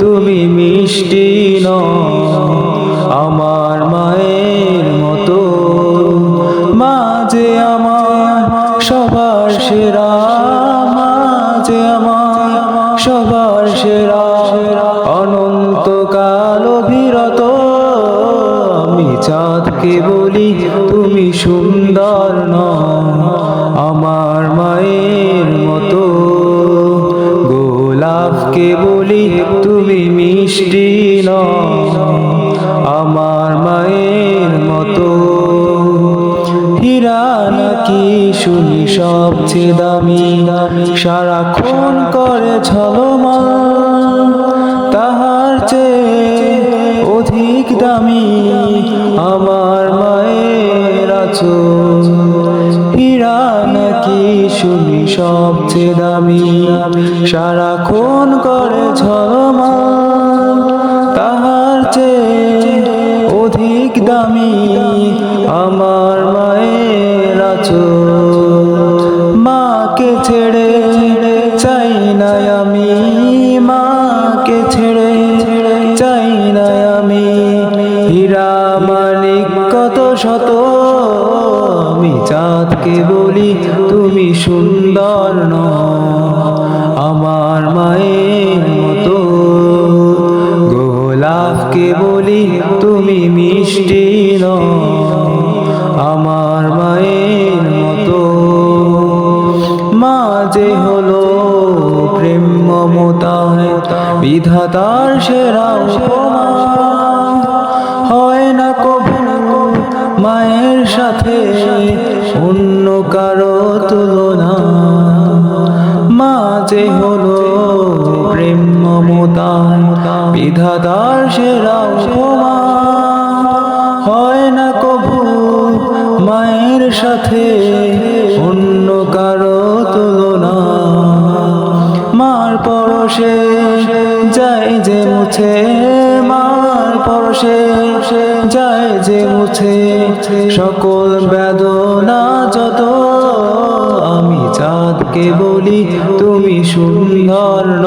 তুমি মিষ্টি ন আমার মায়ের মতো। মা যে আমার সবার সেরা মা যে আমার সবার সেরা। অনন্তকাল অভিরত আমি চাঁদকে বলি, তুমি সুন্দর ন মিষ্টি ন আমার মায়ের মতো। হীরা নাকি শুনি সবচেয়ে দামি? সারাক্ষণ করে ঝলমল, তাহার চেয়ে অধিক দামি আমার মায়ের আছো সবচেয়ে দামি সারাক্ষণ করে ঝলমল, তাহার চেয়ে অধিক দামি আমার মায়ের আছো মাকে ছেড়ে চাই না আমি, মাকে ছেড়ে চাই না আমি। হীরা মানিক কত শত চাঁদকে বলি, তুমি সুন্দর ন আমার মায়ের মতো। গোলাপকে বলি, তুমি মিষ্টি ন আমার মায়ের মতো। মা যে হলো প্রেম মমতায়, বিধাতার সেরা হয় না কবু মায়ের সাথে, অন্য কারও তুলনা। মা যে হলো প্রেম মমতায় বিধাতার সেরা উপমা। হয় না কবু মায়ের সাথে, অন্য কারও তুলনা। মার পরশে যায় যে মুছে পরশে যায় যে মুছে সকল বেদনা যত। আমি চাঁদকে বলি তুমি সুন্দর ন